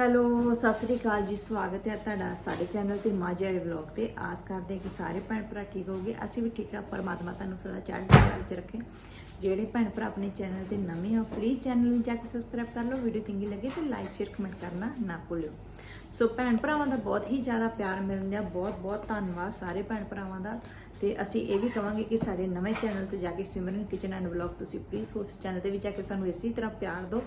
Hello, Sat Sri ਅਕਾਲ ਜੀ, ਸਵਾਗਤ ਹੈ ਤੁਹਾਡਾ ਸਾਡੇ ਚੈਨਲ ਤੇ ਮਾਝਾ ਵਲੌਗ ਤੇ। ਆਸ ਕਰਦੇ ਕਿ ਸਾਰੇ ਭੈਣ ਭਰਾ ਠੀਕ ਹੋਗੇ ਅਸੀਂ ਵੀ ਠੀਕ ਆ ਪਰਮਾਤਮਾ ਤੁਹਾਨੂੰ ਸਦਾ ਚੜ੍ਹਦੀ ਕਲਾ ਵਿੱਚ ਰੱਖੇ। ਜਿਹੜੇ ਭੈਣ ਭਰਾ ਆਪਣੇ ਚੈਨਲ ਤੇ ਨਵੇਂ ਹੋ ਪਲੀਜ਼ ਚੈਨਲ ਨੂੰ ਜਾ ਕੇ ਸਬਸਕ੍ਰਾਈਬ ਕਰ ਲਓ। ਵੀਡੀਓ ਚੰਗੀ ਲੱਗੇ ਤੇ ਲਾਈਕ ਸ਼ੇਅਰ ਕਮੈਂਟ ਕਰਨਾ ਨਾ ਭੁੱਲਿਓ। ਸੋ ਭੈਣ ਭਰਾਵਾਂ ਦਾ ਬਹੁਤ ਹੀ ਜ਼ਿਆਦਾ ਪਿਆਰ ਮਿਲਣ ਬਹੁਤ ਬਹੁਤ ਧੰਨਵਾਦ ਸਾਰੇ ਭੈਣ ਭਰਾਵਾਂ ਦਾ। ਤੇ ਅਸੀਂ ਇਹ ਵੀ ਕਵਾਂਗੇ ਕਿ ਸਾਡੇ ਨਵੇਂ ਚੈਨਲ ਤੇ ਜਾ ਕੇ ਸਿਮਰਨ ਕਿਚਨ ਐਂਡ ਵਲੌਗ ਤੁਸੀਂ ਪਲੀਜ਼ ਉਸ ਚੈਨਲ ਤੇ ਵੀ ਜਾ ਕੇ ਸਾਨੂੰ ਇਸੇ ਤਰ੍ਹਾਂ ਪਿਆਰ ਦਿਓ।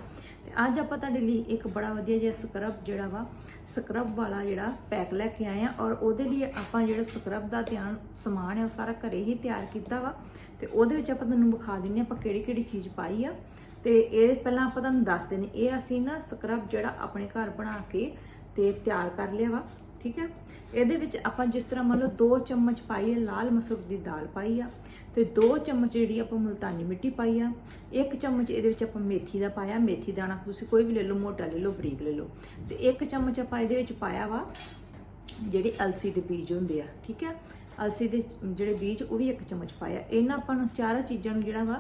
ਤੇ ਅੱਜ ਆਪਾਂ ਤੁਹਾਡੇ ਲਈ ਇੱਕ ਬੜਾ ਵਧੀਆ ਜਿਹਾ ਸਕਰਬ ਜਿਹੜਾ ਵਾ ਸਕਰਬ ਵਾਲਾ ਜਿਹੜਾ ਪੈਕ ਲੈ ਕੇ ਆਏ ਆ ਔਰ ਉਹਦੇ ਲਈ ਆਪਾਂ ਜਿਹੜਾ ਸਕਰਬ ਦਾ ਧਿਆਨ, ਸਮਾਨ ਹੈ ਉਹ ਸਾਰਾ ਘਰੇ ਹੀ ਤਿਆਰ ਕੀਤਾ ਵਾ। ਤੇ ਉਹਦੇ ਵਿੱਚ ਆਪਾਂ ਤੁਹਾਨੂੰ ਵਿਖਾ ਦਿੰਨੇ ਆਪਾਂ ਕਿਹੜੀ ਕਿਹੜੀ ਚੀਜ਼ ਪਾਈ ਆ। ਤੇ ਇਹ ਪਹਿਲਾਂ ਆਪਾਂ ਤੁਹਾਨੂੰ ਦੱਸ ਦਿੰਨੇ, ਇਹ ਅਸੀਂ ਨਾ ਸਕਰਬ ਜਿਹੜਾ ਆਪਣੇ ਘਰ ਬਣਾ ਕੇ ਤੇ ਤਿਆਰ ਕਰ ਲਿਆ ਵਾ। ਠੀਕ ਹੈ? ਇਹਦੇ ਵਿੱਚ ਆਪਾਂ ਜਿਸ ਤਰ੍ਹਾਂ ਮੰਨ ਲਓ 2 ਚਮਚ ਪਾਈ ਹੈ ਲਾਲ ਮਸੂਰ ਦੀ ਦਾਲ ਪਾਈ ਆ ਤੇ 2 ਚਮਚ ਜਿਹੜੀ ਆਪਾਂ ਮੁਲਤਾਨੀ ਮਿੱਟੀ ਪਾਈ ਆ 1 ਚਮਚ ਇਹਦੇ ਵਿੱਚ ਆਪਾਂ ਮੇਥੀ ਦਾ ਪਾਇਆ, ਮੇਥੀ ਦਾਣਾ ਤੁਸੀਂ ਕੋਈ ਵੀ ਲੈ ਲਓ, ਮੋਟਾ ਲੈ ਲਓ, ਬਰੀਕ ਲੈ ਲਓ। ਤੇ 1 ਚਮਚ ਆਪਾਂ ਇਹਦੇ ਵਿੱਚ ਪਾਇਆ ਵਾ ਜਿਹੜੇ ਅਲਸੀ ਦੇ ਬੀਜ ਹੁੰਦੇ ਆ, ਠੀਕ ਹੈ? ਅਲਸੀ ਦੇ ਜਿਹੜੇ ਬੀਜ ਉਹ ਵੀ 1 ਚਮਚ ਪਾਇਆ। ਇਹਨਾਂ ਆਪਾਂ ਨੂੰ ਚਾਰਾਂ ਚੀਜ਼ਾਂ ਨੂੰ ਜਿਹੜਾ ਵਾ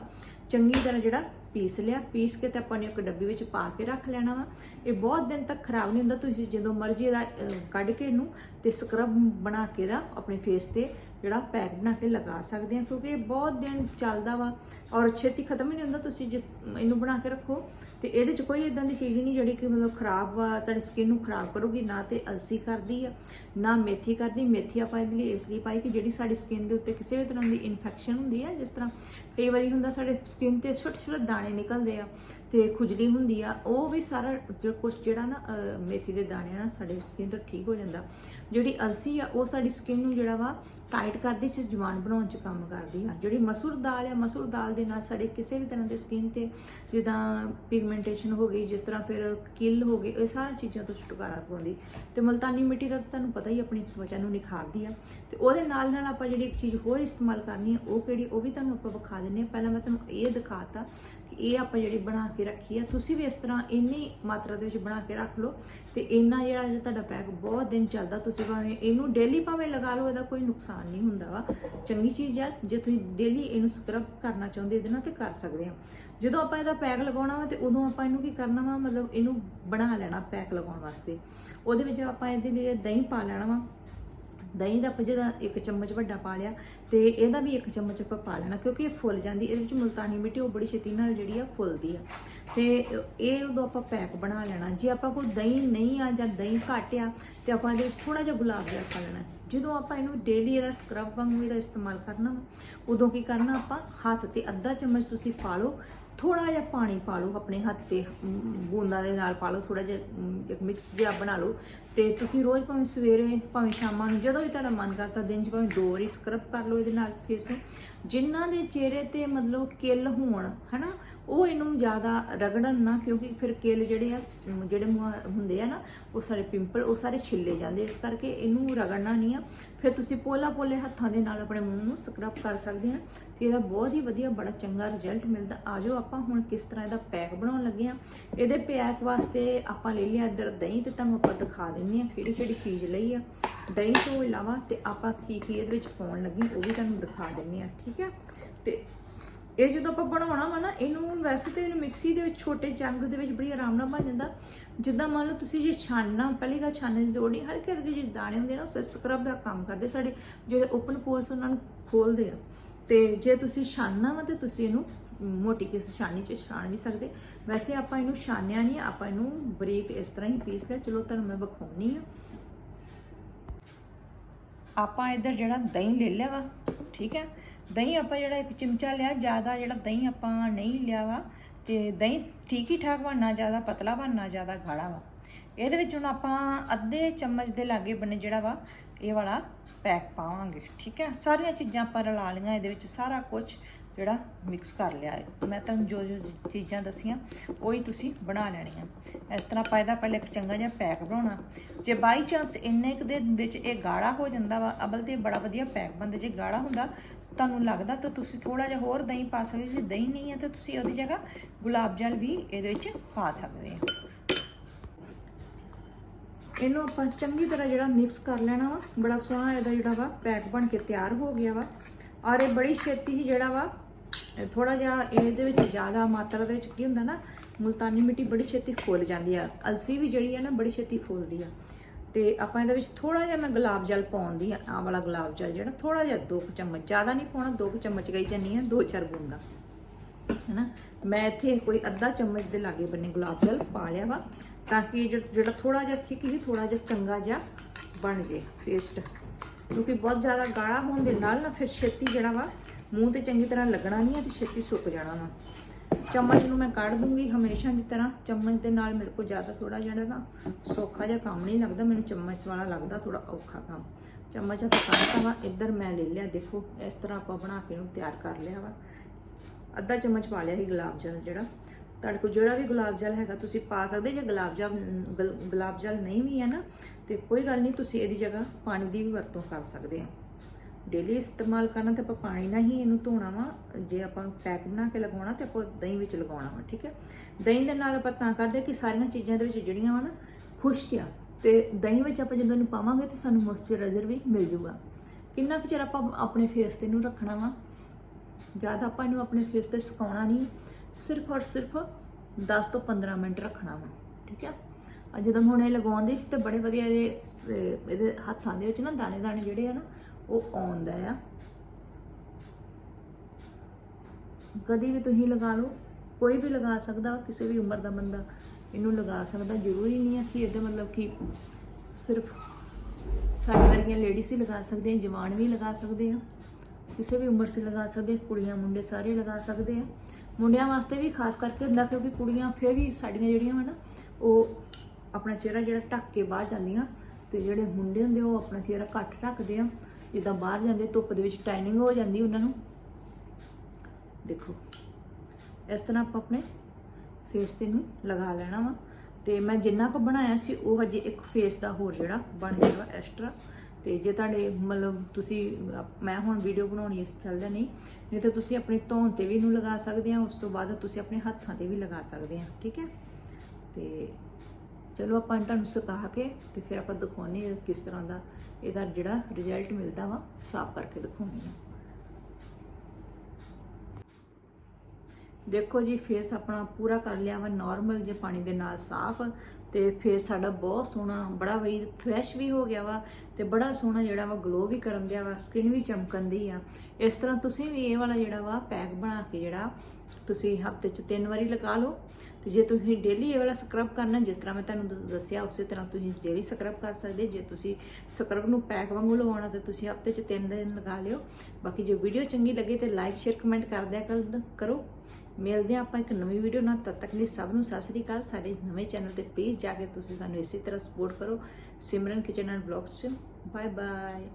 ਚੰਗੀ ਤਰ੍ਹਾਂ ਜਿਹੜਾ ਪੀਸ ਲਿਆ, ਪੀਸ ਕੇ ਤੇ ਆਪਾਂ ਨੇ ਇੱਕ ਡੱਬੀ ਵਿੱਚ ਪਾ ਕੇ ਰੱਖ ਲੈਣਾ ਵਾ। ਇਹ ਬਹੁਤ ਦਿਨ ਤੱਕ ਖਰਾਬ ਨਹੀਂ ਹੁੰਦਾ, ਤੁਸੀਂ ਜਦੋਂ ਮਰਜ਼ੀ ਇਹਦਾ ਕੱਢ ਕੇ ਇਹਨੂੰ ਤੇ ਸਕਰਬ ਬਣਾ ਕੇ ਦਾ ਆਪਣੇ ਫੇਸ ਤੇ ਜਿਹੜਾ ਪੈਕ ਬਣਾ ਕੇ ਲਗਾ ਸਕਦੇ ਆ ਕਿਉਂਕਿ ਇਹ ਬਹੁਤ ਦਿਨ ਚੱਲਦਾ ਵਾ ਔਰ ਛੇਤੀ ਖਤਮ ਹੀ ਨਹੀਂ ਹੁੰਦਾ, ਤੁਸੀਂ ਜਿਸ ਇਹਨੂੰ ਬਣਾ ਕੇ ਰੱਖੋ। ਤੇ ਇਹਦੇ ਚ ਕੋਈ ਇਦਾਂ ਦੀ ਚੀਜ਼ ਨਹੀਂ ਜਿਹੜੀ ਕਿ ਮਤਲਬ ਖਰਾਬ ਵਾ, ਤੁਹਾਡੀ ਸਕਿਨ ਨੂੰ ਖਰਾਬ ਕਰੂਗੀ, ਨਾ ਤੇ ਅਲਸੀ ਕਰਦੀ ਆ, ਨਾ ਮੇਥੀ ਕਰਦੀ। ਮੇਥੀ ਆਪਾਂ ਇਹਦੇ ਲਈ ਇਸ ਲਈ ਪਾਈ ਕਿ ਜਿਹੜੀ ਸਾਡੀ ਸਕਿਨ ਦੇ ਉੱਤੇ ਕਿਸੇ ਵੀ ਤਰ੍ਹਾਂ ਦੀ ਇਨਫੈਕਸ਼ਨ ਹੁੰਦੀ ਆ, ਜਿਸ ਤਰ੍ਹਾਂ ਕਈ ਵਾਰੀ ਹੁੰਦਾ ਸਾਡੇ ਸਕਿਨ ਤੇ ਛੋਟੇ ਛੋਟੇ ਦਾਣੇ ਨਿਕਲਦੇ ਆ ਤੇ ਖੁਜਲੀ ਹੁੰਦੀ ਆ, ਉਹ ਵੀ ਸਾਰਾ ਕੁਝ ਜਿਹੜਾ ਨਾ ਮੇਥੀ ਦੇ ਦਾਣਿਆਂ ਨਾਲ ਸਾਡੇ ਸਕਿਨ ਤੋਂ ਠੀਕ ਹੋ ਜਾਂਦਾ। ਜਿਹੜੀ ਅਲਸੀ ਆ, ਉਹ ਸਾਡੀ ਸਕਿਨ ਨੂੰ ਜਿਹੜਾ ਵਾ ਟਾਈਟ ਕਰਦੀ ਚ ਜਵਾਨ ਬਣਾਉਣ ਚ ਕੰਮ ਕਰਦੀ ਆ। ਜਿਹੜੀ ਮਸੂਰ ਦਾਲ ਆ, ਮਸੂਰ ਦਾਲ ਦੇ ਨਾਲ ਸਾਡੇ ਕਿਸੇ ਵੀ ਤਰ੍ਹਾਂ ਦੇ ਸਕਿਨ ਤੇ ਜਿੱਦਾਂ ਪਿਗਮੈਂਟੇਸ਼ਨ ਹੋ ਗਈ, ਜਿਸ ਤਰ੍ਹਾਂ ਫਿਰ ਕਿਲ ਹੋ ਗਈ, ਇਹ ਸਾਰੀਆਂ ਚੀਜ਼ਾਂ ਤੋਂ ਛੁਟਕਾਰਾ ਪਾਉਂਦੀ। ਤੇ ਮਲਤਾਨੀ ਮਿੱਟੀ ਦਾ ਤੁਹਾਨੂੰ ਪਤਾ ਹੀ ਆਪਣੀ ਤਵਚਾ ਨੂੰ ਨਿਖਾਰਦੀ ਆ। ਤੇ ਉਹਦੇ ਨਾਲ ਨਾਲ ਆਪਾਂ ਜਿਹੜੀ ਇੱਕ ਚੀਜ਼ ਹੋਰ ਇਸਤੇਮਾਲ ਕਰਨੀ ਆ, ਉਹ ਕਿਹੜੀ, ਉਹ ਵੀ ਤੁਹਾਨੂੰ ਆਪਾਂ ਵਿਖਾ ਦਿੰਨੇ ਆ। ਪਹਿਲਾਂ ਮੈਂ ਤੁਹਾਨੂੰ ਇਹ ਦਿਖਾਤਾ ਕਿ ਇਹ ਆਪਾਂ ਜਿਹੜੀ ਬਣਾ ਕੇ ਰੱਖੀ ਆ, ਤੁਸੀਂ ਵੀ ਇਸ ਤਰ੍ਹਾਂ ਇੰਨੀ ਮਾਤਰਾ ਦੇ ਵਿੱਚ ਬਣਾ ਕੇ ਰੱਖ ਲਓ ਤੇ ਇੰਨਾ ਜਿਹੜਾ ਤੁਹਾਡਾ ਪੈਕ ਬਹੁਤ ਦਿਨ ਚੱਲਦਾ, ਤੁਸੀਂ ਭਾਵੇਂ ਇਹਨੂੰ ਡੇਲੀ ਭਾਵੇਂ ਲਗਾ ਲਓ, ਇਹਦਾ ਕੋਈ ਨੁਕਸਾਨ ਨਹੀਂ ਹੁੰਦਾ ਵਾ। ਚੰਗੀ ਚੀਜ਼ ਆ, ਜੇ ਤੁਸੀਂ ਡੇਲੀ ਇਹਨੂੰ ਸਕਰਬ ਕਰਨਾ ਚਾਹੁੰਦੇ ਇਹਦੇ ਨਾਲ ਤੇ ਕਰ ਸਕਦੇ ਆ। ਜਦੋਂ ਆਪਾਂ ਇਹਦਾ ਪੈਕ ਲਗਾਉਣਾ ਵਾ ਤੇ ਉਦੋਂ ਆਪਾਂ ਇਹਨੂੰ ਕੀ ਕਰਨਾ ਵਾ, ਮਤਲਬ ਇਹਨੂੰ ਬਣਾ ਲੈਣਾ ਪੈਕ ਲਗਾਉਣ ਵਾਸਤੇ। ਉਹਦੇ ਵਿੱਚ ਆਪਾਂ ਇਹਦੇ ਲਈ ਦਹੀਂ ਪਾ ਲੈਣਾ ਵਾ। ਦਹੀਂ ਦਾ ਆਪਾਂ ਜਿਹਦਾ ਇੱਕ ਚਮਚ ਵੱਡਾ ਪਾ ਲਿਆ ਤੇ ਇਹਦਾ ਵੀ ਇੱਕ ਚਮਚ ਆਪਾਂ ਪਾ ਲੈਣਾ ਕਿਉਂਕਿ ਇਹ ਫੁੱਲ ਜਾਂਦੀ ਇਹਦੇ ਵਿੱਚ ਮੁਲਤਾਨੀ ਮਿੱਟੀ ਉਹ ਬੜੀ ਛੇਤੀ ਨਾਲ ਜਿਹੜੀ ਆ ਫੁੱਲਦੀ ਆ। ਤੇ ਇਹ ਉਦੋਂ ਆਪਾਂ ਪੈਕ ਬਣਾ ਲੈਣਾ ਜੇ ਆਪਾਂ ਕੋਈ ਦਹੀਂ ਨਹੀਂ ਆ ਜਾਂ ਦਹੀਂ ਘੱਟ ਆ ਤੇ ਆਪਾਂ ਇਹਦੇ ਵਿੱਚ ਥੋੜਾ ਜਿਹਾ ਗੁਲਾਬ ਜਲ ਪਾ ਲੈਣਾ। ਜਦੋਂ ਆਪਾਂ ਇਹਨੂੰ ਡੇਲੀ ਇਹਦਾ ਸਕਰਬ ਵਾਂਗੂ ਇਹਦਾ ਇਸਤੇਮਾਲ ਕਰਨਾ ਵਾ, ਉਦੋਂ ਕੀ ਕਰਨਾ ਆਪਾਂ ਹੱਥ ਤੇ ਅੱਧਾ ਚਮਚ ਤੁਸੀਂ ਪਾ ਲਓ ਥੋੜਾ ਜਿਹਾ ਪਾਣੀ ਪਾ ਲਓ ਆਪਣੇ ਹੱਥ ਤੇ ਬੂੰਦਾਂ ਦੇ ਨਾਲ ਪਾ ਲਓ ਥੋੜਾ ਜਿਹਾ ਮਿਕਸ ਜਿਹਾ ਬਣਾ ਲਓ ਤੇ ਤੁਸੀਂ ਰੋਜ਼ ਭਾਵੇਂ ਸਵੇਰੇ, ਭਾਵੇਂ ਸ਼ਾਮਾਂ ਨੂੰ, ਜਦੋਂ ਵੀ ਤੁਹਾਡਾ ਮਨ ਕਰਦਾ ਦਿਨ 'ਚ ਭਾਵੇਂ ਦੋ ਵਾਰੀ ਸਕਰਬ ਕਰ ਲਓ ਇਹਦੇ ਨਾਲ ਫੇਸ ਨੂੰ, ਜਿਨ੍ਹਾਂ ਦੇ ਚਿਹਰੇ ਤੇ ਮਤਲਬ ਕਿੱਲ ਹੋਣ, ਹਨਾ, ਉਹ ਇਹਨੂੰ ਜ਼ਿਆਦਾ ਰਗੜਨ ਨਾ, ਕਿਉਂਕਿ ਫਿਰ ਕਿੱਲ ਜਿਹੜੇ ਆ, ਜਿਹੜੇ ਹੁੰਦੇ ਆ ਨਾ, ਉਹ ਸਾਰੇ ਪਿੰਪਲ ਉਹ ਸਾਰੇ ਛਿੱਲੇ ਜਾਂਦੇ ਇਸ ਕਰਕੇ ਇਹਨੂੰ ਰਗੜਨਾ ਨਹੀਂ ਆ। ਫਿਰ ਤੁਸੀਂ ਪੋਲਾ ਪੋਲੇ ਹੱਥਾਂ ਦੇ ਨਾਲ ਆਪਣੇ ਮੂੰਹ ਨੂੰ ਸਕਰਬ ਕਰ ਸਕਦੇ ਆ, ਤੇ ਇਹਦਾ ਬਹੁਤ ਹੀ ਵਧੀਆ, ਬੜਾ ਚੰਗਾ ਰਿਜ਼ਲਟ ਮਿਲਦਾ। ਆਜੋ ਆਪਾਂ ਹੁਣ ਕਿਸ ਤਰ੍ਹਾਂ ਇਹਦਾ ਪੈਕ ਬਣਾਉਣ ਲੱਗੇ ਆ। ਇਹਦੇ ਪੈਕ ਵਾਸਤੇ ਆਪਾਂ ਲੈ ਲਿਆ ਇੱਧਰ ਦਹੀਂ ਤੇ ਤੁਹਾਨੂੰ ਆਪਾਂ ਦਿਖਾ ਦਿੰਨੇ ਆ ਕਿਹੜੀ ਕਿਹੜੀ ਚੀਜ਼ ਲਈ ਆ। ਦਹੀਂ ਤੋਂ ਇਲਾਵਾ ਤੇ ਆਪਾਂ ਕੀ ਕੀ ਇਹਦੇ ਵਿੱਚ ਪਾਉਣ ਲੱਗੀ, ਉਹ ਵੀ ਤੁਹਾਨੂੰ ਦਿਖਾ ਦਿੰਨੇ ਆ, ਠੀਕ ਆ। ਤੇ ਇਹ ਜਦੋਂ ਆਪਾਂ ਬਣਾਉਣਾ ਵਾ ਨਾ, ਇਹਨੂੰ ਵੈਸੇ ਤੇ ਇਹਨੂੰ ਮਿਕਸੀ ਦੇ ਵਿੱਚ ਛੋਟੇ ਜੰਗ ਦੇ ਵਿੱਚ ਬੜੀ ਆਰਾਮ ਨਾਲ ਬਣ ਜਾਂਦਾ। ਜਿੱਦਾਂ ਮੰਨ ਲਓ ਤੁਸੀਂ ਜੇ ਛਾਨਣਾ, ਪਹਿਲੀ ਗੱਲ ਛਾਨਣ ਦੀ ਲੋੜ ਨਹੀਂ, ਹਲਕੇ ਹਲਕੇ ਜਿਹੜੇ ਦਾਣੇ ਹੁੰਦੇ ਨਾ, ਉਹ ਸਕਰਬ ਦਾ ਕੰਮ ਕਰਦੇ ਸਾਡੇ ਜਿਹੜੇ ਓਪਨ ਪੋਰਸ ਉਹਨਾਂ ਨੂੰ ਖੋਲਦੇ ਆ। ਤੇ ਜੇ ਤੁਸੀਂ ਛਾਨਣਾ ਵਾ ਤੇ ਤੁਸੀਂ ਇਹਨੂੰ ਮੋਟੀ ਕਿਸੇ ਛਾਨੀ 'ਚ ਛਾਣ ਨਹੀਂ ਸਕਦੇ। ਵੈਸੇ ਆਪਾਂ ਇਹਨੂੰ ਛਾਨਿਆ ਨਹੀਂ, ਆਪਾਂ ਇਹਨੂੰ ਬਰੀਕ ਇਸ ਤਰ੍ਹਾਂ ਹੀ ਪੀਸ ਕੇ ਚਲੋ ਤੁਹਾਨੂੰ ਮੈਂ ਵਿਖਾਉਣੀ ਆ। ਆਪਾਂ ਇੱਧਰ ਜਿਹੜਾ ਦਹੀਂ ਲੈ ਲਿਆ ਵਾ, ਠੀਕ ਹੈ? ਦਹੀਂ ਆਪਾਂ ਜਿਹੜਾ ਇੱਕ ਚਮਚਾ ਲਿਆ, ਜ਼ਿਆਦਾ ਜਿਹੜਾ ਦਹੀਂ ਆਪਾਂ ਨਹੀਂ ਲਿਆ ਵਾ, ਤੇ ਦਹੀਂ ਠੀਕ ਹੀ ਠਾਕ ਵਾ ਨਾ ਜ਼ਿਆਦਾ ਪਤਲਾ ਵਾ ਨਾ ਜ਼ਿਆਦਾ ਗਾੜਾ ਵਾ। ਇਹਦੇ ਵਿੱਚ ਹੁਣ ਆਪਾਂ ਅੱਧੇ ਚਮਚ ਦੇ ਲਾਗੇ ਬਣੇ ਜਿਹੜਾ ਵਾ, ਇਹ ਵਾਲਾ ਪੈਕ ਪਾਵਾਂਗੇ, ਠੀਕ ਹੈ? ਸਾਰੀਆਂ ਚੀਜ਼ਾਂ ਆਪਾਂ ਰਲਾ ਲਈਆਂ, ਇਹਦੇ ਵਿੱਚ ਸਾਰਾ ਕੁਝ ਜਿਹੜਾ ਮਿਕਸ ਕਰ ਲਿਆ ਮੈਂ ਤੁਹਾਨੂੰ ਜੋ ਜੋ ਚੀਜ਼ਾਂ ਦਸੀਆਂ, ਉਹੀ ਤੁਸੀਂ ਬਣਾ ਲੈਣੀਆਂ। ਇਸ ਤਰ੍ਹਾਂ ਆਪਾਂ ਇਹਦਾ ਪਹਿਲੇ ਇੱਕ ਚੰਗਾ ਜਿਹਾ ਪੈਕ ਬਣਾਉਣਾ। ਜੇ ਬਾਈ ਚਾਂਸ ਇੰਨੇ ਕੁ ਦੇ ਵਿੱਚ ਇਹ ਗਾੜਾ ਹੋ ਜਾਂਦਾ ਵਾ, ਅਬਲ ਤੇ ਬੜਾ ਵਧੀਆ ਪੈਕ ਬਣਦਾ, ਜੇ ਗਾੜਾ ਹੁੰਦਾ, ਤੁਹਾਨੂੰ ਲੱਗਦਾ ਤਾਂ ਤੁਸੀਂ ਥੋੜਾ ਜਿਹਾ ਹੋਰ ਦਹੀਂ ਪਾ ਸਕਦੇ ਜੇ ਦਹੀਂ ਨਹੀਂ ਹੈ ਤਾਂ ਤੁਸੀਂ ਉਹਦੀ ਜਗ੍ਹਾ ਗੁਲਾਬ ਜਲ ਵੀ ਇਹਦੇ ਵਿੱਚ ਪਾ ਸਕਦੇ ਆ ਇਹਨੂੰ ਆਪਾਂ ਚੰਗੀ ਤਰ੍ਹਾਂ ਜਿਹੜਾ ਮਿਕਸ ਕਰ ਲੈਣਾ ਵਾ, ਬੜਾ ਸੋਹਣਾ ਇਹਦਾ ਜਿਹੜਾ ਵਾ ਪੈਕ ਬਣ ਕੇ ਤਿਆਰ ਹੋ ਗਿਆ ਵਾ। ਔਰ ਇਹ ਬੜੀ ਛੇਤੀ ਹੀ ਜਿਹੜਾ ਵਾ ਥੋੜਾ ਜਿਹਾ ਇਹਦੇ ਵਿੱਚ ਜ਼ਿਆਦਾ ਮਾਤਰਾ ਦੇ ਵਿੱਚ ਕੀ ਹੁੰਦਾ ਨਾ, ਮੁਲਤਾਨੀ ਮਿੱਟੀ ਬੜੀ ਛੇਤੀ ਫੁੱਲ ਜਾਂਦੀ ਆ। ਅਲਸੀ ਵੀ ਜਿਹੜੀ ਆ ਨਾ, ਬੜੀ ਛੇਤੀ ਫੁੱਲਦੀ ਆ। ਤੇ ਆਪਾਂ ਇਹਦੇ ਵਿੱਚ ਥੋੜਾ ਜਿਹਾ ਮੈਂ ਗੁਲਾਬ ਜਲ ਪਾਉਂਦੀ ਆ, ਆਹ ਵਾਲਾ ਗੁਲਾਬ ਜਲ ਜਿਹੜਾ ਥੋੜਾ ਜਿਹਾ ਦੋ ਕੁ ਚਮਚ, ਜ਼ਿਆਦਾ ਨਹੀਂ ਪਾਉਣਾ, ਦੋ ਕੁ ਚਮਚ ਗਈ ਜਾਨੀ ਆ, ਦੋ ਚਾਰ ਬੂੰਦਾਂ ਹੈਨਾ? ਮੈਂ ਇੱਥੇ ਕੋਈ ਅੱਧਾ ਚਮਚ ਦੇ ਲਾਗੇ ਬੰਨੇ ਗੁਲਾਬ ਜਲ ਪਾ ਲਿਆ ਵਾ। ਤਾਂ ਕਿ ਜਿਹੜਾ ਜਿਹੜਾ ਥੋੜਾ ਜਿਹਾ ਥਿਕ ਹੀ ਥੋੜਾ ਜਿਹਾ ਚੰਗਾ ਜਿਹਾ ਬਣ ਜੇ ਪੇਸਟ ਕਿਉਂਕਿ ਬਹੁਤ ਜ਼ਿਆਦਾ ਗਾੜਾ ਹੋਣ ਦੇ ਨਾਲ ਨਾ ਫਿਰ ਛੇਤੀ ਜਿਹੜਾ ਵਾ, ਮੂੰਹ ਤੇ ਚੰਗੀ ਤਰ੍ਹਾਂ ਲੱਗਣਾ ਨਹੀਂ ਹੈ ਤੇ ਛੇਤੀ ਸੁੱਕ ਜਾਣਾ ਵਾ। ਚਮਚ ਨੂੰ ਮੈਂ ਕੱਢ ਦੂੰਗੀ ਹਮੇਸ਼ਾ ਦੀ ਤਰ੍ਹਾਂ। ਚਮਚ ਦੇ ਨਾਲ ਮੇਰੇ ਕੋਲ ਜ਼ਿਆਦਾ ਥੋੜਾ ਜਿਹੜਾ ਨਾ ਸੌਖਾ ਜਿਹਾ ਕੰਮ ਨਹੀਂ ਲੱਗਦਾ। ਮੈਨੂੰ ਚਮਚ ਵਾਲਾ ਲੱਗਦਾ ਥੋੜਾ ਔਖਾ ਕੰਮ। ਚਮਚ ਤਾਂ ਕੱਢਤਾ ਵਾ, ਇੱਧਰ ਮੈਂ ਲੈ ਲਿਆ, ਦੇਖੋ, ਇਸ ਤਰ੍ਹਾਂ ਆਪਾਂ ਬਣਾ ਕੇ ਇਹਨੂੰ ਤਿਆਰ ਕਰ ਲਿਆ ਵਾ। ਅੱਧਾ ਚਮਚ ਪਾ ਲਿਆ ਸੀ ਗੁਲਾਬ ਜਲ ਜਿਹੜਾ। ਤੁਹਾਡੇ ਕੋਲ ਜਿਹੜਾ ਵੀ ਗੁਲਾਬ ਜਲ ਹੈਗਾ, ਤੁਸੀਂ ਪਾ ਸਕਦੇ ਜੇ ਗੁਲਾਬ ਜਲ ਗੁਲ- ਗੁਲਾਬ ਜਲ ਨਹੀਂ ਵੀ ਹੈ ਨਾ, ਤੇ ਕੋਈ ਗੱਲ ਨਹੀਂ, ਤੁਸੀਂ ਇਹਦੀ ਜਗ੍ਹਾ ਪਾਣੀ ਦੀ ਵੀ ਵਰਤੋਂ ਕਰ ਸਕਦੇ ਆ। ਡੇਲੀ ਇਸਤੇਮਾਲ ਕਰਨਾ ਤੇ ਆਪਾਂ ਪਾਣੀ ਨਾਲ ਹੀ ਇਹਨੂੰ ਧੋਣਾ ਵਾ। ਜੇ ਆਪਾਂ ਪੈਕ ਬਣਾ ਕੇ ਲਗਾਉਣਾ ਤੇ ਆਪਾਂ ਦਹੀਂ ਵਿੱਚ ਲਗਾਉਣਾ ਵਾ, ਠੀਕ ਹੈ? ਦਹੀਂ ਦੇ ਨਾਲ ਆਪਾਂ ਤਾਂ ਕਰਦੇ ਕਿ ਸਾਰੀਆਂ ਚੀਜ਼ਾਂ ਦੇ ਵਿੱਚ ਜਿਹੜੀਆਂ ਵਾ ਨਾ, ਖੁਸ਼ਕ ਆ। ਤੇ ਦਹੀਂ ਵਿੱਚ ਆਪਾਂ ਜਦੋਂ ਇਹਨੂੰ ਪਾਵਾਂਗੇ ਤੇ ਸਾਨੂੰ ਮੋਇਸਚਰਾਈਜ਼ਰ ਵੀ ਮਿਲ ਜੂਗਾ। ਕਿੰਨਾ ਕੁ ਚਿਰ ਆਪਾਂ ਆਪਣੇ ਫੇਸ ਤੇ ਇਹਨੂੰ ਰੱਖਣਾ ਵਾ? ਜ਼ਿਆਦਾ ਆਪਾਂ ਇਹਨੂੰ ਆਪਣੇ ਫੇਸ ਤੇ ਸੁਕਾਉਣਾ ਨਹੀਂ। ਸਿਰਫ ਔਰ ਸਿਰਫ 10 ਤੋਂ 15 ਮਿੰਟ ਰੱਖਣਾ ਵਾ, ਠੀਕ ਹੈ ਆ ਜਦੋਂ ਹੁਣ ਇਹ ਲਗਾਉਂਦੇ ਸੀ ਤੇ ਬੜੇ ਵਧੀਆ ਇਹਦੇ ਇਹਦੇ ਹੱਥਾਂ ਦੇ ਵਿੱਚ ਨਾ ਦਾਣੇ ਦਾਣੇ ਜਿਹੜੇ ਆ ਨਾ, ਉਹ ਆਉਂਦਾ ਆ। ਕਦੀ ਵੀ ਤੁਸੀਂ ਲਗਾ ਲਓ, ਕੋਈ ਵੀ ਲਗਾ ਸਕਦਾ, ਕਿਸੇ ਵੀ ਉਮਰ ਦਾ ਬੰਦਾ ਇਹਨੂੰ ਲਗਾ ਸਕਦਾ, ਜ਼ਰੂਰੀ ਨਹੀਂ ਹੈ ਕਿ ਇਹਦਾ ਮਤਲਬ ਕਿ ਸਿਰਫ ਸਾਡੇ ਵਰਗੀਆਂ ਲੇਡੀਜ਼ ਹੀ ਲਗਾ ਸਕਦੇ ਆ, ਜਵਾਨ ਵੀ ਲਗਾ ਸਕਦੇ ਆ, ਕਿਸੇ ਵੀ ਉਮਰ 'ਚ ਲਗਾ ਸਕਦੇ ਕੁੜੀਆਂ ਮੁੰਡੇ ਸਾਰੇ ਲਗਾ ਸਕਦੇ ਆ। ਮੁੰਡਿਆਂ ਵਾਸਤੇ ਵੀ, ਖਾਸ ਕਰਕੇ ਹੁੰਦਾ ਕਿਉਂਕਿ ਕੁੜੀਆਂ ਫਿਰ ਵੀ ਸਾਡੀਆਂ ਜਿਹੜੀਆਂ ਵਾ ਨਾ, ਉਹ ਆਪਣਾ ਚਿਹਰਾ ਜਿਹੜਾ ਢੱਕ ਕੇ ਬਾਹਰ ਜਾਂਦੀਆਂ ਤੇ ਜਿਹੜੇ ਮੁੰਡੇ ਹੁੰਦੇ ਉਹ ਆਪਣਾ ਚਿਹਰਾ ਘੱਟ ਢੱਕਦੇ ਆ। ਜਿੱਦਾਂ ਬਾਹਰ ਜਾਂਦੇ, ਧੁੱਪ ਦੇ ਵਿੱਚ ਟਾਈਨਿੰਗ ਹੋ ਜਾਂਦੀ ਉਹਨਾਂ ਨੂੰ। ਦੇਖੋ, ਇਸ ਤਰ੍ਹਾਂ ਆਪਾਂ ਆਪਣੇ ਫੇਸ ਤੇ ਨੂੰ ਲਗਾ ਲੈਣਾ ਵਾ। ਤੇ ਮੈਂ ਜਿੰਨਾ ਕੁ ਬਣਾਇਆ ਸੀ, ਉਹ ਹਜੇ ਇੱਕ ਫੇਸ ਦਾ ਹੋਰ ਜਿਹੜਾ ਬਣ ਜਾਏਗਾ ਐਕਸਟਰਾ ਤੇ ਜੇ ਤੁਹਾਡੇ ਮਤਲਬ ਤੁਸੀਂ, ਮੈਂ ਹੁਣ ਵੀਡੀਓ ਬਣਾਉਣੀ ਇਸ ਚੱਲਦਾ ਨਹੀਂ ਨਹੀਂ ਤਾਂ ਤੁਸੀਂ ਆਪਣੇ ਧੌਣ ਤੇ ਵੀ ਇਹਨੂੰ ਲਗਾ ਸਕਦੇ ਆ, ਉਸ ਤੋਂ ਬਾਅਦ ਤੁਸੀਂ ਆਪਣੇ ਹੱਥਾਂ ਤੇ ਵੀ ਲਗਾ ਸਕਦੇ ਆ, ਠੀਕ ਹੈ? ਤੇ ਚਲੋ ਆਪਾਂ ਤੁਹਾਨੂੰ ਸੁਕਾ ਕੇ ਤੇ ਫਿਰ ਆਪਾਂ ਦਿਖਾਉਣੀ ਆ ਕਿਸ ਤਰ੍ਹਾਂ ਦਾ ਇਹਦਾ ਜਿਹੜਾ ਰਿਜ਼ਲਟ ਮਿਲਦਾ ਵਾ, ਸਾਫ਼ ਕਰਕੇ ਦਿਖਾਉਣੀ ਆ ਦੇਖੋ ਜੀ ਫੇਸ ਆਪਣਾ ਪੂਰਾ ਕਰ ਲਿਆ ਵਾ ਨਾਰਮਲ ਜੇ ਪਾਣੀ ਦੇ ਨਾਲ ਸਾਫ਼ ਤੇ ਫੇਸ ਸਾਡਾ ਬਹੁਤ ਸੋਹਣਾ, ਬੜਾ ਵਈ ਫਰੈਸ਼ ਵੀ ਹੋ ਗਿਆ ਵਾ ਤੇ ਬੜਾ ਸੋਹਣਾ ਜਿਹੜਾ ਵਾ ਗਲੋ ਵੀ ਕਰਨ ਦਿਆ ਵਾ ਸਕਿਨ ਵੀ ਚਮਕਣ ਦੀ ਆ। ਇਸ ਤਰ੍ਹਾਂ ਤੁਸੀਂ ਵੀ ਇਹ ਵਾਲਾ ਜਿਹੜਾ ਵਾ ਪੈਕ ਬਣਾ ਕੇ ਜਿਹੜਾ ਤੁਸੀਂ ਹਫ਼ਤੇ 'ਚ ਤਿੰਨ ਵਾਰੀ ਲਗਾ ਲਓ। ਤੇ ਜੇ ਤੁਸੀਂ ਡੇਲੀ ਇਹ ਵਾਲਾ ਸਕਰਬ ਕਰਨਾ, ਜਿਸ ਤਰ੍ਹਾਂ ਮੈਂ ਤੁਹਾਨੂੰ ਦ- ਦੱਸਿਆ, ਉਸੇ ਤਰ੍ਹਾਂ ਤੁਸੀਂ ਡੇਲੀ ਸਕਰਬ ਕਰ ਸਕਦੇ। ਜੇ ਤੁਸੀਂ ਸਕਰਬ ਨੂੰ ਪੈਕ ਵਾਂਗੂ ਲਵਾਉਣਾ, ਤਾਂ ਤੁਸੀਂ ਹਫ਼ਤੇ 'ਚ ਤਿੰਨ ਦਿਨ ਲਗਾ ਲਿਓ। ਬਾਕੀ ਜੇ ਵੀਡੀਓ ਚੰਗੀ ਲੱਗੇ, ਤੇ ਲਾਈਕ ਸ਼ੇਅਰ ਕਮੈਂਟ ਕਰ ਦਿਆ ਕਰੋ। ਮਿਲਦੇ ਹਾਂ ਆਪਾਂ ਇੱਕ ਨਵੀਂ ਵੀਡੀਓ ਨਾਲ। ਤਦ ਤੱਕ ਲਈ ਸਭ ਨੂੰ ਸਤਿ ਸ੍ਰੀ ਅਕਾਲ। ਸਾਡੇ ਨਵੇਂ ਚੈਨਲ ਤੇ ਪਲੀਜ਼ ਜਾ ਕੇ ਤੁਸੀਂ ਸਾਨੂੰ ਇਸੇ ਤਰ੍ਹਾਂ ਸਪੋਰਟ ਕਰੋ। ਸਿਮਰਨ ਕਿਚਨ ਐਂਡ ਬਲੌਗਸ ਚ। Bye bye